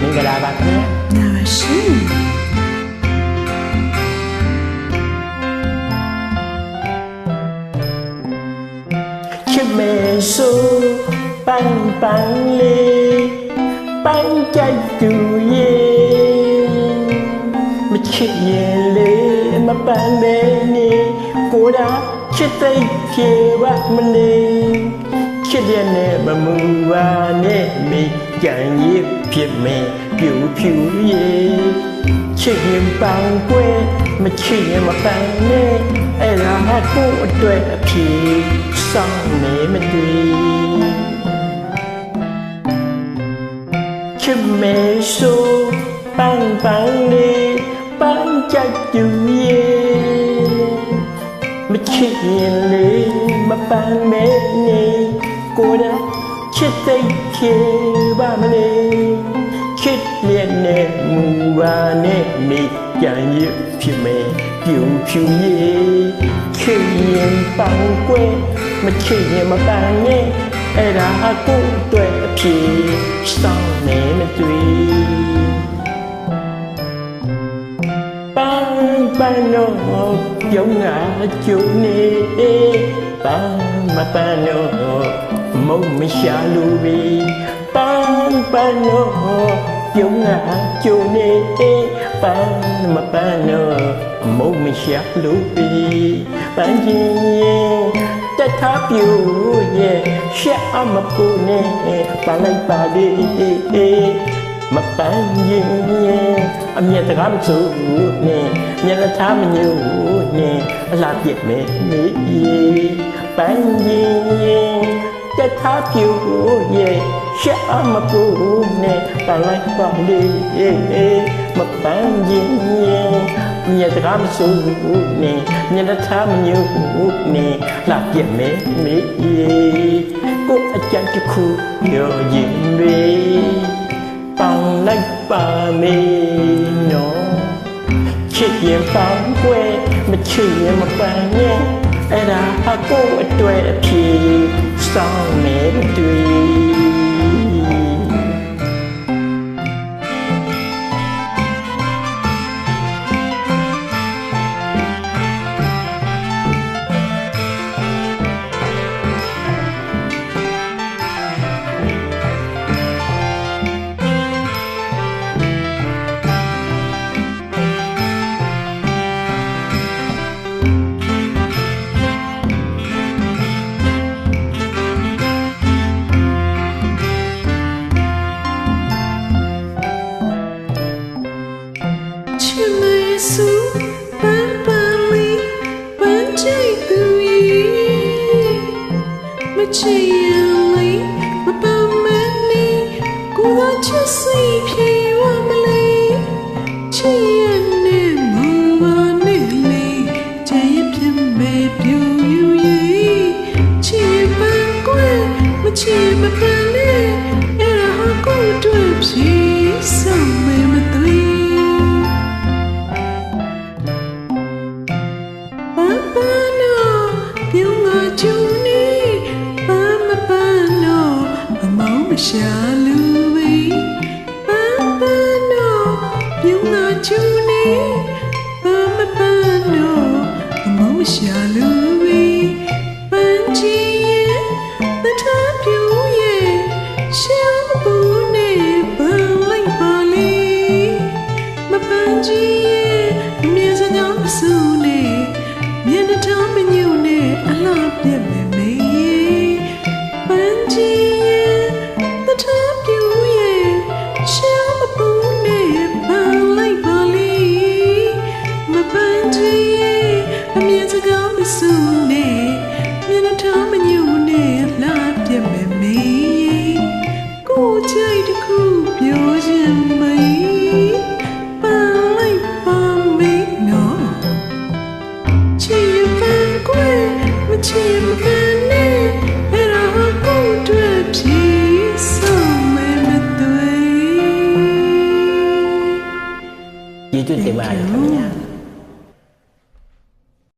မင်္ဂလာပါခင်ဗျာနာရှင်ချစ်မဲဆိုပန်းပန်းလေးပန်းကြိုက်သူရဲ့မချစ်ရင်လေမပန်းမဲနေကို ယ်တာချစ်သိပြေပါမလေးချစ်တဲ့နဲ့မမူပါနဲ့မိကြံရစ်ဖြစ်မယ်ပြူဖြူရဲ့ချစ်ရင်ပန်းကွဲမချစ်ရင်မပန်းနဲ့အဲ့ဒါဟာကိုယ့်အတွက်အ ဖြစ်စောင့်နေမတွေ့ချစ်မဲဆိုပန်းပန်းလေးပန်းကြိုက်သူရဲ့မချစ်ရင်လေမပန်းမဲနေကိုယ်တော့ချစ်သိဖြေပါမလေးချစ်လျက်နဲ့မူပါနဲ့မိကြံရဖြစ်မယ်ပြူဖြူရဲ့ချစ်ရင်ပန်းကွယ်မချစ်ရင်မပန်းနဲ့အဲ့ဒါအကိုအတွက်အဖြစ်စောင့်နေမတွေ့ပန်းပန်းတော့ပြုံးငါကျုံနေပန်းမပန်းတော့ မုံမရှာလူပြီပန်းပန်းတော့ပြုံးငါကျုံနေပန်းမပန်းတော့မုံမရှာလူပြီပန်းချင်းတထပြူရဲ့ရှက်အမပူနေပါလိုက်ပါလေမပန်းရင်အမျက်တကားမစုနဲ့မျက်နှာထားမညူနဲ့အလှပြည့်မဲ့မေးပန်းရင် တထားပြူရဲ့ရှက်အမပူနဲ့ပါလိုက်ပါလေမပန်းရင်မျက်တကားမစုနဲ့မျက်နှာထားမညူနဲ့လှပြည့်မဲ့မေးကိုအကြံတစ်ခုပြောရင်မေပေါင်လိုက်ပါမေနော်ချစ်ရင်ပေါင်ကွယ်မချစ်ရင်မပန်းနဲ့အဲ့ဒါအကိုအတွေ့အဖြစ် စောင်းနေတွေ့ ချစ်ရင်လေးမပန်းမနေကိုယ်ကချစ်စိတ် ပြုံးငါကျူနေပန်းမပန်းတော့အမောင်းမရှာလူဝေးပန်းချီရဲ့တထားပြူရဲ့ရှောင်းဘူးနေပန်းလိုက်ပါလေမပန်းကြီးရဲ့အမြဲစကားမဆူနေမျက်နှာထားမညို့နဲ့အလှပြက်မယ်